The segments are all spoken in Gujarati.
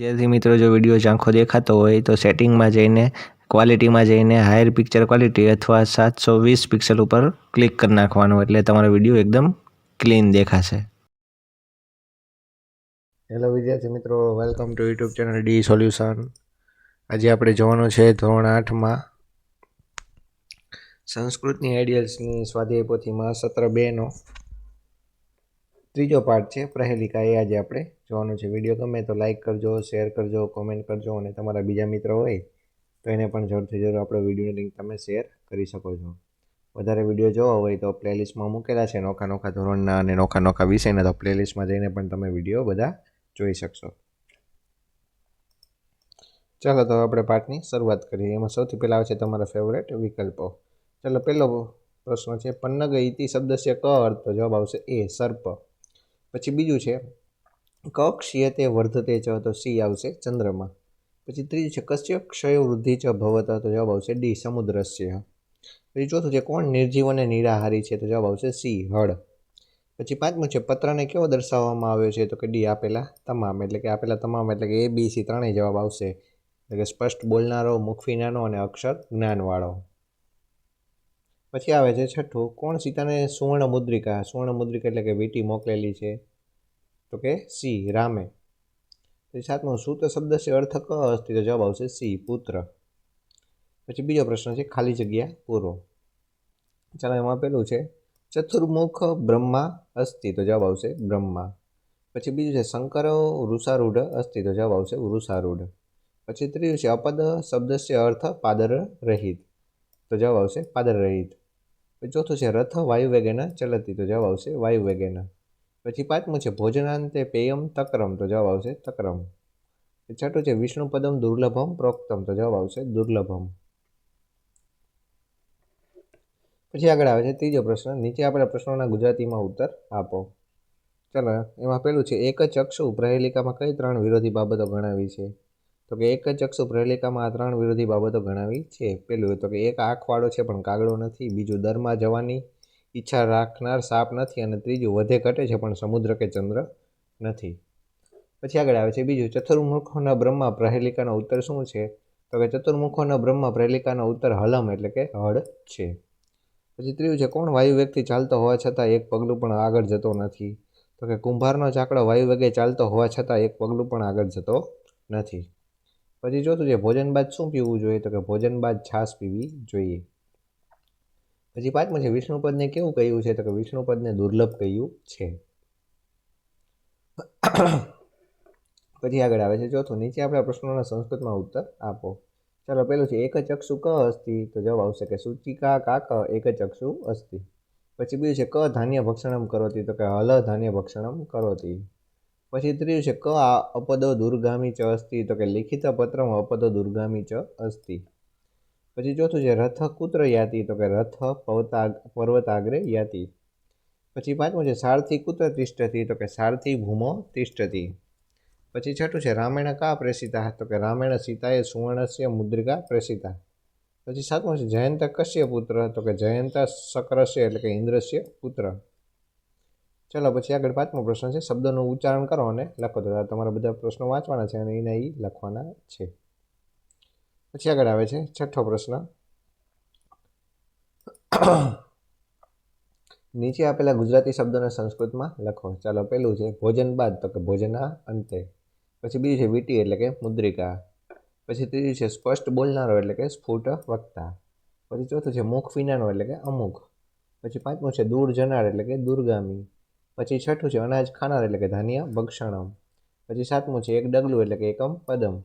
વિદ્યાર્થી મિત્રો, જો વીડિયો ઝાંખો દેખાતો હોય તો સેટિંગમાં જઈને ક્વોલિટીમાં જઈને હાયર પિક્ચર ક્વોલિટી અથવા સાતસો વીસ પિક્સલ ઉપર ક્લિક કરી નાખવાનું એટલે તમારો વીડિયો એકદમ ક્લીન દેખાશે. હેલો વિદ્યાર્થી મિત્રો welcome to YouTube channel D solution આજે આપણે જોવાનું છે ધોરણ આઠમાં સંસ્કૃતની આઈડિયલ્સની સ્વાધ્યાય પોથીમાં સત્ર બેનો. ત્રીજો પાર્ટ છે, પ્રહેલિકા, એ આજે આપણે જોવાનું છે વીડિયો ગમે તો લાઇક કરજો શેર કરજો કોમેન્ટ કરજો અને તમારા બીજા મિત્રો હોય તો એને પણ જરૂરથી જરૂર આપણો વિડીયોની લિંક તમે શેર કરી શકો છો. વધારે વીડિયો જોવા હોય તો પ્લેલિસ્ટમાં મૂકેલા છે નોખા નોખા ધોરણના અને નોખા નોખા વિષયના, તો પ્લેલિસ્ટમાં જઈને પણ તમે વીડિયો બધા જોઈ શકશો. ચાલો તો આપણે પાઠની શરૂઆત કરીએ. એમાં સૌથી પહેલાં આવે છે તમારા ફેવરેટ વિકલ્પો. ચાલો, પહેલો પ્રશ્ન છે પન્નગ ઇતિ શબ્દસ્ય ક અર્થ? જવાબ આવશે એ, સર્પ. પછી બીજું છે ક ક્ષીયતે વર્ધતે ચ, તો સી આવશે ચંદ્રમાં. પછી ત્રીજું છે કશ્ય ક્ષય વૃદ્ધિ ચ ભવત, તો જવાબ આવશે ડી, સમુદ્રસ્ય. પછી ચોથું છે કોણ નિર્જીવ અને નિરાહારી છે, તો જવાબ આવશે સી, હળ. પછી પાંચમું છે પત્રને કેવો દર્શાવવામાં આવ્યો છે, તો કે ડી આપેલા તમામ, એટલે કે આપેલા તમામ, એટલે કે એ, બી, સી ત્રણેય જવાબ આવશે. એટલે કે સ્પષ્ટ બોલનારો મુખફીનાનો અને અક્ષર જ્ઞાનવાળો. પછી આવે છે છઠ્ઠું, કોણ સીતાને સુવર્ણ મુદ્રિકા સુવર્ણ મુદ્રિકા એટલે કે વીટી મોકલેલી છે. તો કે સી, રામે. પછી સાતમું સૂત શબ્દ છે અર્થ ક અસ્તિ તો જવાબ આવશે સી, પુત્ર. પછી બીજો પ્રશ્ન છે, ખાલી જગ્યા પૂરો. ચાલો એમાં પેલું છે, ચતુર્મુખ બ્રહ્મા અસ્તિ તો જવાબ આવશે બ્રહ્મા. પછી બીજું છે, શંકર વૃષારૂઢ અસ્તિ તો જવાબ આવશે વૃષારૂઢ પછી ત્રીજું છે, અપદ શબ્દસ્ય અર્થ પાદર રહિત. તો જવાબ આવશે પાદર રહિત. પછી ચોથું છે, રથ વાયુ વેગેના ચલતી. તો જવાબ આવશે વાયુ વેગેના પછી પાંચમું છે, ભોજનાંતે પેયમ તક્રમ, તો જવાબ આવશે તક્રમ. છઠ્ઠું છે, વિષ્ણુપદમ દુર્લભમ, પ્રોક્તમ, તો જવાબ આવશે દુર્લભમ. પછી આગળ આવે છે ત્રીજો પ્રશ્ન, નીચે આપેલા પ્રશ્નોના ગુજરાતીમાં ઉત્તર આપો. ચાલો, એમાં પેલું છે, એક ચક્ષુ પ્રહેલિકામાં કઈ ત્રણ વિરોધી બાબતો ગણાવી છે? તો કે એક ચક્ષુ પ્રહેલિકામાં આ ત્રણ વિરોધી બાબતો ગણાવી છે? પેલું તો કે એક આંખવાળો છે, પણ કાગડો નથી, બીજું દરમાં જવાની ઈચ્છા રાખનાર સાપ નથી અને ત્રીજું વધે ઘટે છે પણ સમુદ્ર કે ચંદ્ર નથી. પછી આગળ આવે છે બીજું, ચતુર્મુખોના બ્રહ્મા પ્રહેલિકાનો ઉત્તર શું છે? તો કે ચતુર્મુખોના બ્રહ્મા પ્રહેલિકાનો ઉત્તર હલમ એટલે કે હળ છે. પછી ત્રીજું છે, કોણ વાયુ વ્યક્તિ ચાલતો હોવા છતાં એક પગલું પણ આગળ જતો નથી? તો કે કુંભારનો ચાકડો વાયુ વેગે ચાલતો હોવા છતાં એક પગલું પણ આગળ જતો નથી. પછી ચોથું છે ભોજન બાદ શું પીવું જોઈએ? તો કે ભોજન બાદ છાશ પીવી જોઈએ. પછી પાંચમું છે, વિષ્ણુપદને કેવું કહ્યું છે? તો કે વિષ્ણુપદને દુર્લભ કહ્યું છે. પછી આગળ આવે છે, ચોથું. નીચે આપણા પ્રશ્નોના સંસ્કૃતમાં ઉત્તર આપો. ચાલો, પેલું છે, એક ચક્ષુ ક અસ્થિ તો જવાબ આવશે કે સૂચિકા કાક એક ચક્ષુ અસ્તિ. પછી બીજું છે, ક ધાન્ય ભક્ષણમ કરોતી? તો કે, હલ ધાન્ય ભક્ષણમ કરોતી. પછી ત્રીજું છે, ક અપદો દુર્ગામી ચ અસ્તિ? તો કે, લિખિત પત્રમ અપદો દુર્ગામી ચ અસ્તિ. પછી ચોથું છે, રથ કુત્ર યાતિ. તો કે રથ પર્વતા પર્વતાગ્રે યાતિ. પછી પાંચમું છે, સારથી કુત્ર તિષ્ઠતી તો કે સારથી ભૂમો તિષ્ઠતી પછી છઠ્ઠું છે, રામાયણ કા પ્રેષિતા તો કે રામાયણ સીતાએ સુવર્ણસ્ય મુદ્રિકા પ્રેષિતા પછી સાતમું છે, જયંત કશ્ય પુત્ર? તો કે જયંત શક્રસ્ય એટલે કે ઇન્દ્રસ્ય પુત્ર. ચલો, પછી આગળ પાંચમો પ્રશ્ન છે, શબ્દનું ઉચ્ચારણ કરો અને લખો. તો તમારા બધા પ્રશ્નો વાંચવાના છે અને એના એ લખવાના છે. પછી આગળ આવે છે છઠ્ઠો પ્રશ્ન. નીચે આપેલા ગુજરાતી શબ્દોને સંસ્કૃતમાં લખો. ચાલો પહેલું છે ભોજન બાદ, તો કે ભોજનના અંતે. પછી બીજું છે વીટી, એટલે કે મુદ્રિકા. પછી ત્રીજું છે સ્પષ્ટ બોલનારો, એટલે કે સ્ફુટ વક્તા. પછી ચોથું છે મુખ ફીનાનો, એટલે કે અમુક. પછી પાંચમું છે દૂર જનાર, એટલે કે દૂરગામી. પછી છઠ્ઠું છે અનાજ ખાનાર, એટલે કે ધાન્ય ભક્ષણમ. પછી સાતમું છે એક ડગલું, એટલે કે એકમ પદમ.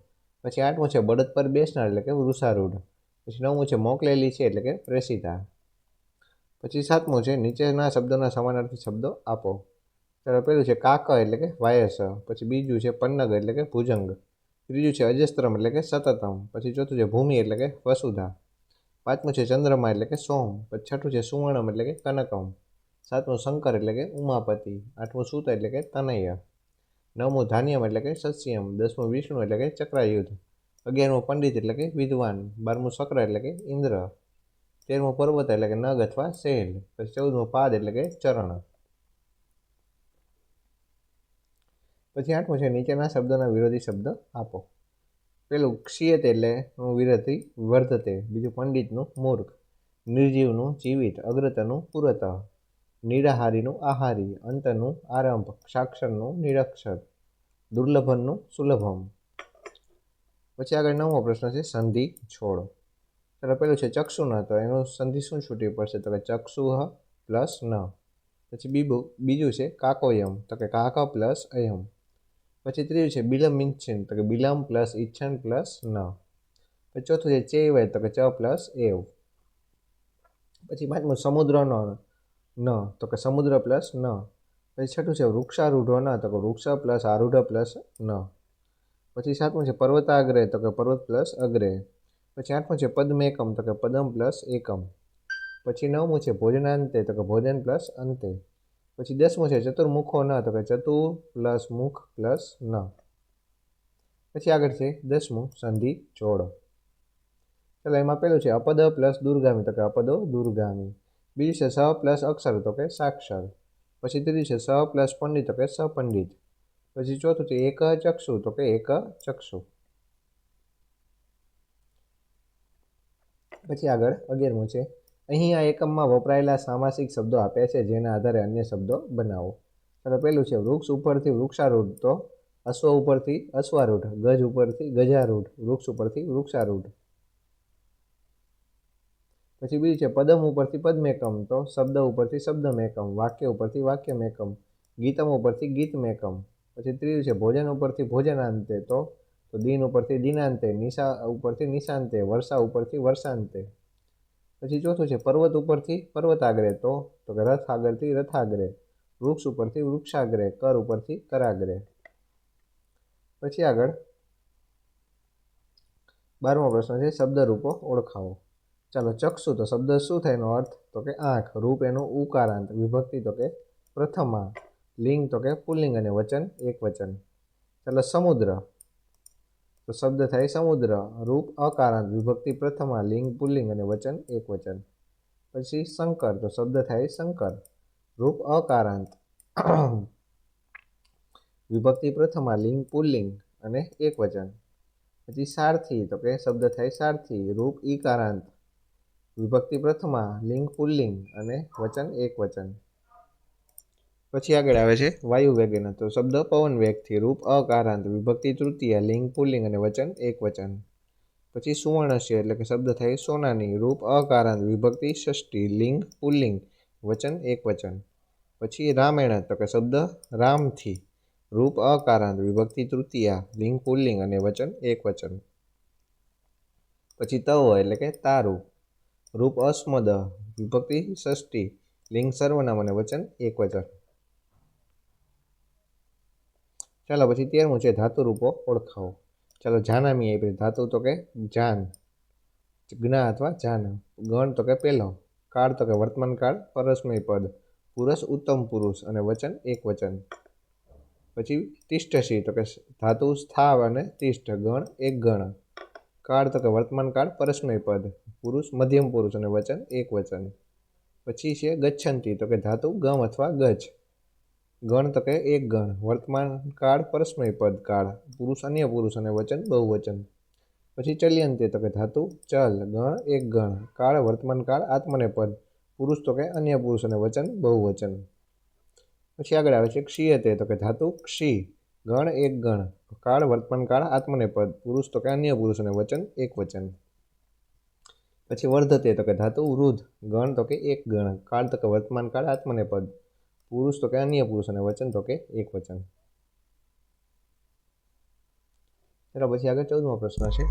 પછી આઠમું છે બળદ પર બેસનાર એટલે કે વૃષારૂઢ પછી નવમું છે મોકલેલી છે એટલે કે પ્રેષિતા પછી સાતમું છે નીચેના શબ્દોના સમાનાર્થી શબ્દો આપો ચાલો પેલું છે કાક એટલે કે વાયસ પછી બીજું છે પન્નગ એટલે કે ભુજંગ ત્રીજું છે અજસ્ત્રમ એટલે કે સતતમ પછી ચોથું છે ભૂમિ એટલે કે વસુધા પાંચમું છે ચંદ્રમા એટલે કે સોમ પછી છઠ્ઠું છે સુવર્ણમ એટલે કે કનકમ સાતમું શંકર એટલે કે ઉમાપતિ આઠમું સૂત એટલે કે તનય નવમું ધાન્યમ એટલે કે સસ્યમ, દસમું વિષ્ણુ એટલે કે ચક્રાયુધ અગિયારમું પંડિત એટલે કે વિદ્વાન, બારમું શક્ર એટલે કે ઇન્દ્ર, તેરમું પર્વત એટલે કે નગ અથવા શૈલ પછી ચૌદમું પાદ એટલે કે ચરણ. પછી આઠમું છે, નીચેના શબ્દોના વિરોધી શબ્દ આપો. પેલું ક્ષિયત એટલે વિરોધી વર્ધતે, બીજું પંડિતનું મૂર્ખ, નિર્જીવનું જીવિત, અગ્રતનું પુરત. નિરાહારીનું આહારી, અંતનું આરંભ, સાક્ષરનું નિરક્ષર, દુર્લભનનું સુલભમ. પછી આગળ નવમો પ્રશ્ન છે, સંધિ છોડ. ચાલો, પેલું છે ચક્ષુ ન તો એનું સંધિ શું છૂટવી પડશે? તો કે ચક્ષુહ પ્લસ ન. પછી બીબું, બીજું છે કાકોયમ, તો કે કાક પ્લસ અયમ. પછી ત્રીજું છે બિલમ ઇચ્છન તો કે બિલમ પ્લસ ઈચ્છન પ્લસ ન. પછી ચોથું છે ચેવાય, તો કે ચ પ્લસ એવ. પછી પાંચમું સમુદ્રનો તો કે સમુદ્ર પ્લસ ન. પછી છઠ્ઠું છે વૃક્ષારૂઢો ન, તો કે વૃક્ષ પ્લસ આરૂઢ પ્લસ ન. પછી સાતમું છે પર્વતાગ્રે તો કે પર્વત પ્લસ અગ્રે પછી આઠમું છે પદ્મેકમ તો કે પદમ પ્લસ એકમ. પછી નવમું છે ભોજનાંતે, તો કે ભોજન પ્લસ અંતે. પછી દસમું છે ચતુર્મુખો ન, તો કે ચતુર પ્લસ મુખ પ્લસ ન. પછી આગળ છે દસમું સંધિ જોડો ચાલો, એમાં પેલું છે અપદ પ્લસ દુર્ગામી, તો કે અપદો દુર્ગામી. બીજું છે સ પ્લસ અક્ષર તો કે સાક્ષર. પછી ત્રીજી છે સ પ્લસ પંડિત તો કે સપંડિત. પછી ચોથું છે એક ચક્ષુ તો કે એક ચક્ષુ. પછી આગળ અગિયારમું છે. અહીં આ એકમમાં વપરાયેલા સામાસિક શબ્દો આપ્યા છે, જેના આધારે અન્ય શબ્દો બનાવો. ચાલો પેલું છે વૃક્ષ ઉપરથી વૃક્ષારૂઢ તો અશ્વ ઉપરથી અશ્વારૂઢ, ગજ ઉપરથી ગજારૂઢ, વૃક્ષ ઉપરથી વૃક્ષારૂઢ. પછી બીજું છે, પદમ ઉપરથી પદમેકમ તો શબ્દ ઉપરથી શબ્દમેકમ, વાક્ય ઉપરથી વાક્યમેકમ, ગીતમ ઉપરથી ગીતમેકમ. પછી ત્રીજું છે, ભોજન ઉપરથી ભોજનાંતે. તો તો દિન ઉપરથી દિનાંતે, નિશા ઉપરથી નિશાંતે, વર્ષા ઉપરથી વર્ષાંતે. પછી ચોથું છે, પર્વત ઉપરથી પર્વતાગ્રે. તો તો કે રથ આગળથી રથાગ્રે, વૃક્ષ ઉપરથી વૃક્ષાગ્રે, કર ઉપરથી કરાગ્રે. પછી આગળ બારમો પ્રશ્ન છે, શબ્દરૂપો ઓળખાવો. ચાલો ચક્ષુ તો શબ્દ શું થાય એનો અર્થ? તો કે આંખ. રૂપ એનું ઉકારાંત. વિભક્તિ તો કે પ્રથમા. લિંગ તો કે પુલ્લિંગ અને વચન, એક વચન. ચાલો સમુદ્ર. તો શબ્દ થાય સમુદ્ર. રૂપ અકારાંત. વિભક્તિ પ્રથમા, લિંગ, પુલ્લિંગ અને વચન, એક વચન. પછી શંકર. તો શબ્દ થાય શંકર. રૂપ અકારાંત. વિભક્તિ પ્રથમા, લિંગ, પુલ્લિંગ અને એક વચન. પછી સારથી તો કે શબ્દ થાય સારથી. રૂપ ઈકારાંત. વિભક્તિ પ્રથમા, લિંગ પુલ્લિંગ અને વચન એક વચન. પછી આગળ આવે છે વાયુ વેગેન. તો શબ્દ પવન વેગથી રૂપ અકારાંત વિભક્તિ તૃતીય, લિંગ પુલ્લિંગ અને વચન એક વચન. પછી સુવર્ણશ્ય એટલે કે શબ્દ થાય સોનાની, રૂપ અકારાંત વિભક્તિ, ષષ્ઠી, લિંગ પુલ્લિંગ, વચન એક વચન. પછી રામેણ તો કે શબ્દ રામથી, રૂપ અકારાંત વિભક્તિ તૃતીયા, લિંગ પુલ્લિંગ અને વચન એક વચન. પછી તવ એટલે કે તારું. રૂપ અસ્મદ, વિભક્તિ ષષ્ઠી, લિંગ સર્વનામ અને વચન એક વચન ચાલો પછી તેરમું છે ધાતુ રૂપો ઓળખાવો. ચાલો જાનામી આપી. ધાતુ તો કે જાન, જ્ઞા અથવા જાન. ગણ તો કે પહેલો કાળ તો કે વર્તમાન કાળ, પરસ્મય પદ. પુરુષ ઉત્તમ પુરુષ અને વચન એક વચન પછી તિષ્ઠશી તો કે ધાતુ સ્થાવ અને તિષ્ઠ, ગણ એક ગણ. કાળ તો કે વર્તમાન કાળ પરસ્મય પદ. પુરુષ, મધ્યમ પુરુષ અને વચન એક વચન. પછી છે ગચ્છંતી, તો કે ધાતુ, ગમ અથવા ગજ. ગણ તો કે એક ગણ. વર્તમાન કાળ પરસ્મય પદ કાળ પુરુષ, અન્ય પુરુષ અને વચન બહુવચન. પછી ચલ્યંતે, તો કે ધાતુ, ચલ, ગણ, એક ગણ. કાળ વર્તમાન કાળ આત્મને પદ. પુરુષ તો કે અન્ય પુરુષ અને વચન બહુવચન. પછી આગળ આવે છે ક્ષીયતે, તો કે ધાતુ, ક્ષી. ગણ એક ગણ. કાળ, વર્તમાન કાળ, આત્મને પદ. પુરુષ તો કે અન્ય પુરુષ અને વચન, એક વચન. પછી વર્ધતે તો કે ધાતુ વૃદ્ધ ગણ તો કે એક ગણ. કાળ તો કે વર્તમાન કાળ, આત્મને પદ. પુરુષ તો કે અન્ય પુરુષ અને વચન, તો કે એક વચન. ચલો, પછી આગળ ચૌદમો પ્રશ્ન છે.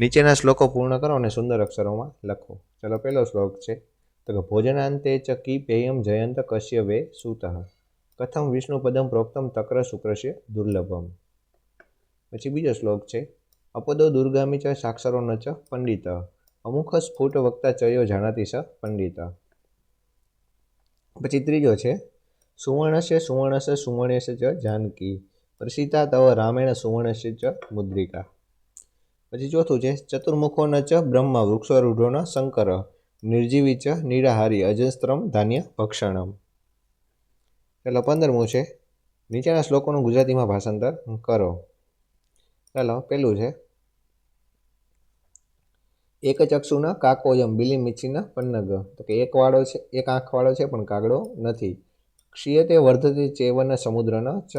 નીચેના શ્લોકો પૂર્ણ કરો અને સુંદર અક્ષરોમાં લખો. ચાલો પહેલો શ્લોક છે. તો કે ભોજનાંતે ચકી પેયમ જયંત કશ્ય વે સુતઃ. કથમ વિષ્ણુપદમ પ્રોક્તમ, તક્ર શુક્રસ્ય દુર્લભમ. પછી બીજો શ્લોક છે, અપદો દુર્ગામી ચ સાક્ષરો ન ચ પંડિત. અમુખ સ્ફુટ વક્તા ચયો જાણાતી સ પંડિત. પછી ત્રીજો છે, સુવર્ણસ્ય સુવર્ણસ્ય સુવર્ણસ્ય ચ જાનકી. પ્રસિદ્ધા તવ રામેણ સુવર્ણસ્ય ચ મુદ્રિકા. પછી ચોથું છે, ચતુર્મુખો ન ચ બ્રહ્મ વૃક્ષારૂઢો ન શંકર. નિર્જીવી ચ નિરાહારી અજસ્ત્રમ ધાન્ય ભક્ષણમ. પેલો પંદરમું છે. નીચેના શ્લોકોનું ગુજરાતીમાં ભાષાંતર કરો. ચાલો, પેલું છે. એક ચક્ષુના કાકોયમ બિલી મિચીના પન્નગ. તો કે એક વાળો છે, એક આંખવાળો છે, પણ કાગડો નથી. ક્ષીયતે વર્ધતી ચેવન સમુદ્રના ચ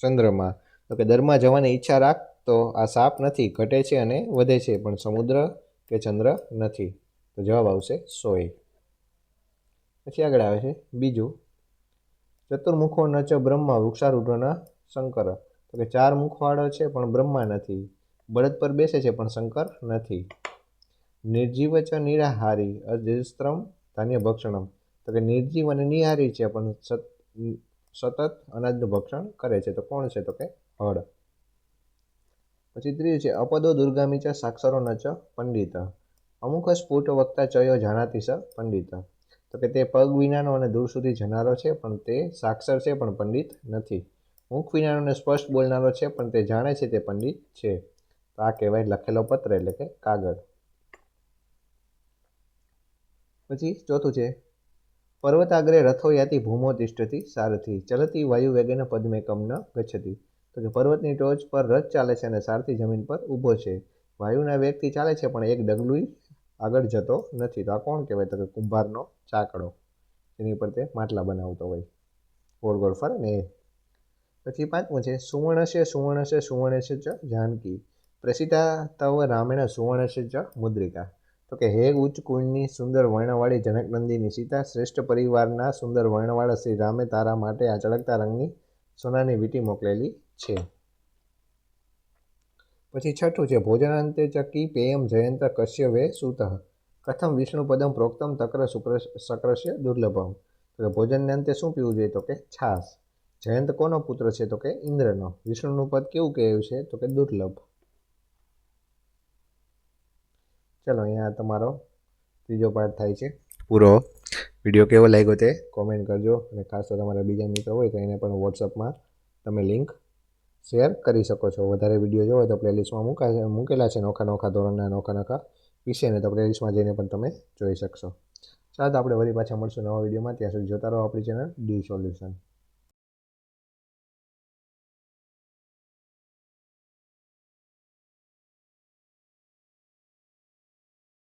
ચંદ્રમાં. તો કે દરમાં જવાની ઈચ્છા રાખ તો આ સાપ નથી, ઘટે છે અને વધે છે, પણ સમુદ્ર કે ચંદ્ર નથી. તો જવાબ આવશે સોય. પછી આગળ આવે છે, બીજું. ચતુર્મુખો ન ચ બ્રહ્મા વૃક્ષારૂઢના શંકર. તો કે ચાર મુખવાળો છે પણ બ્રહ્મા નથી. બળદ પર બેસે છે પણ શંકર નથી. નિર્જીવ ચ નિરાહારી, અજસ્ત્રમ ધાન્ય ભક્ષણમ. તો કે નિર્જીવ અને નિહારી છે પણ સતત અનાજનું ભક્ષણ કરે છે. તો કોણ છે? તો કે હળ. પછી ત્રીજું છે, અપદો દુર્ગામી ચ સાક્ષરો ન ચ પંડિત. અમુક સ્ફુટ વક્તા ચયો જાણાતી સ પંડિત. તો કે તે પગ વિનાનો અને દૂર સુધી જનારો છે, પણ તે સાક્ષર છે, પણ પંડિત નથી. મુખ વિનાનો અને સ્પષ્ટ બોલનારો છે, પણ તે જાણે છે તે પંડિત છે. તો આ કહેવાય લખેલો પત્ર એટલે કે કાગળ. પછી ચોથું છે, પર્વતાગ્રે રથો યાતિ ભૂમો તિષ્ઠતી સારથી. ચલતી વાયુ વેગેન પદ્મેકમ ન ગચ્છતી. તો કે પર્વતની ટોચ પર રથ ચાલે છે અને સારથી જમીન પર ઊભો છે. વાયુના વેગથી ચાલે છે, પણ એક ડગલું આગળ જતો નથી. તો આ કોણ કહેવાય? તો કે કુંભારનો ચાકડો. એની ઉપર તે માટલા બનાવતો હોય. ગોળ ગોળ ફરે ને એ. પછી પાંચમું છે, સુવર્ણશે સુવર્ણશે સુવર્ણશે ચ જાનકી. પ્રસિદ્ધા તવ રામેણ સુવર્ણશે ચ મુદ્રિકા. તો કે હે ઉચ્ચ કુળની સુંદર વર્ણવાળી જનકનંદીની સીતા, શ્રેષ્ઠ પરિવારના સુંદર વર્ણવાળા શ્રી રામે તારા માટે આ ચળકતા રંગની સોનાની વીંટી મોકલેલી છે. પછી છઠ્ઠું છે ભોજનાંતે ચકી પેયમ જયંત કશ્ય વે સુતઃ. કથમ વિષ્ણુપદમ પ્રોક્તમ તક્ર શુક્ર સક્રસ્ય દુર્લભમ. તો ભોજનને અંતે શું પીવું જોઈએ? તો કે છાસ જયંત કોનો પુત્ર છે? તો કે ઇન્દ્રનો. વિષ્ણુનું પદ કેવું કહેવું છે? તો કે દુર્લભ. ચલો અહીંયા તમારો ત્રીજો પાર્ટ થાય છે. પૂરો. વીડિયો કેવો લાગ્યો તે? કોમેન્ટ કરજો. અને ખાસ તો તમારા બીજા મિત્રો હોય તો એને પણ વોટ્સઅપમાં તમે લિંક શેર કરી શકો છો. વધારે વીડિયો જોવો તો પ્લેલિસ્ટમાં મૂકા મૂકેલા છે નોખા નોખા ધોરણના, નોખા નોખા વિષયને તો પ્લેલિસ્ટમાં જઈને પણ તમે જોઈ શકશો. ચાલો તો આપણે વળી પાછા મળશું નવા વિડીયોમાં. ત્યાં સુધી જોતા રહો આપણી ચેનલ ડી સોલ્યુશન.